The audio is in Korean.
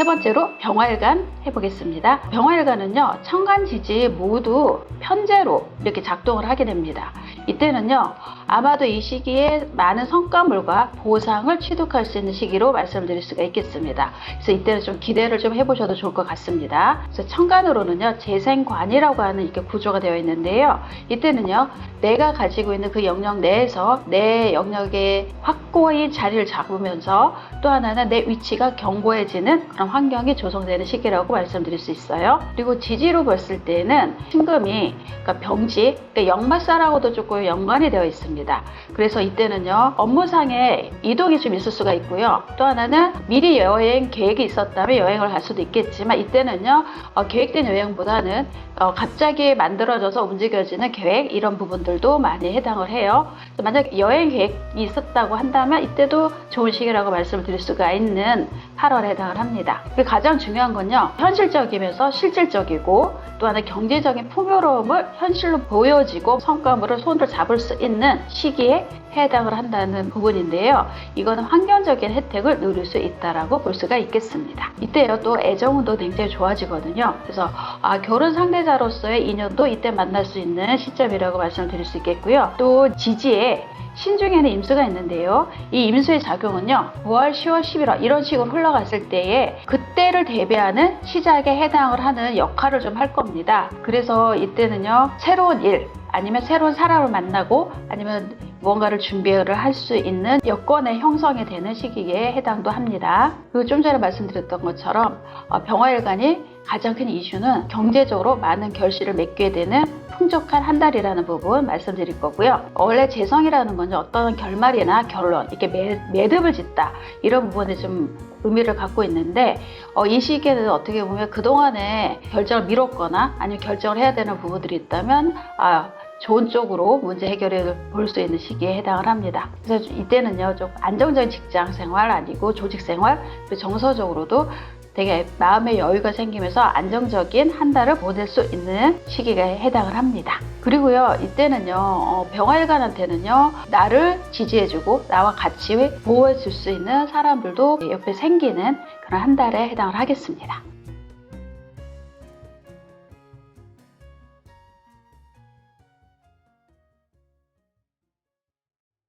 세 번째로 병활간 해보겠습니다. 병활간은요, 천간 지지 모두 편제로 이렇게 작동을 하게 됩니다. 이때는요, 아마도 이 시기에 많은 성과물과 보상을 취득할 수 있는 시기로 말씀드릴 수가 있겠습니다. 그래서 이때는 좀 기대를 좀 해보셔도 좋을 것 같습니다. 그래서 천간으로는요, 재생관이라고 하는 이렇게 구조가 되어 있는데요. 이때는요, 내가 가지고 있는 그 영역 내에서 내 영역에 확고히 자리를 잡으면서 또 하나는 내 위치가 견고해지는 그런 환경이 조성되는 시기라고 말씀드릴 수 있어요. 그리고 지지로 봤을 때는 신금이 그러니까 병지, 그러니까 역마사라고도 조금 연관이 되어 있습니다. 그래서 이때는요 업무상의 이동이 좀 있을 수가 있고요. 또 하나는 미리 여행 계획이 있었다면 여행을 갈 수도 있겠지만 이때는요 어, 계획된 여행보다는 어, 갑자기 만들어져서 움직여지는 계획 이런 부분들도 많이 해당을 해요. 만약 여행 계획이 있었다고 한다면 이때도 좋은 시기라고 말씀을 드릴 수가 있는 8월에 해당을 합니다. 가장 중요한 건요 현실적이면서 실질적이고 또 하나 경제적인 풍요로움을 현실로 보여지고 성과물을 손 으로 잡을 수 있는 시기에 해당을 한다는 부분인데요. 이거는 환경적인 혜택을 누릴 수 있다라고 볼 수가 있겠습니다. 이때요 또 애정운도 굉장히 좋아지거든요. 그래서 아, 결혼 상대자로서의 인연도 이때 만날 수 있는 시점이라고 말씀드릴 수 있겠고요. 또 지지에 신중에는 임수가 있는데요. 이 임수의 작용은요, 9월, 10월, 11월 이런 식으로 흘러갔을 때에 그때를 대비하는 시작에 해당을 하는 역할을 좀 할 겁니다. 그래서 이때는요, 새로운 일, 아니면 새로운 사람을 만나고 아니면 무언가를 준비를 할 수 있는 여건의 형성이 되는 시기에 해당도 합니다. 그리고 좀 전에 말씀드렸던 것처럼 어, 병화일간이 가장 큰 이슈는 경제적으로 많은 결실을 맺게 되는 풍족한 한 달이라는 부분 말씀드릴 거고요. 원래 재성이라는 건 어떤 결말이나 결론, 이렇게 매, 매듭을 짓다 이런 부분에 좀 의미를 갖고 있는데 어, 이 시기에는 어떻게 보면 그동안에 결정을 미뤘거나 아니면 결정을 해야 되는 부분들이 있다면 아, 좋은 쪽으로 문제 해결을 볼수 있는 시기에 해당을 합니다. 그래서 이때는요, 좀 안정적인 직장 생활 아니고 조직 생활, 정서적으로도 되게 마음의 여유가 생기면서 안정적인 한 달을 보낼 수 있는 시기가 해당을 합니다. 그리고요, 이때는요, 어, 병활관한테는요, 나를 지지해주고 나와 같이 보호해줄 수 있는 사람들도 옆에 생기는 그런 한 달에 해당을 하겠습니다.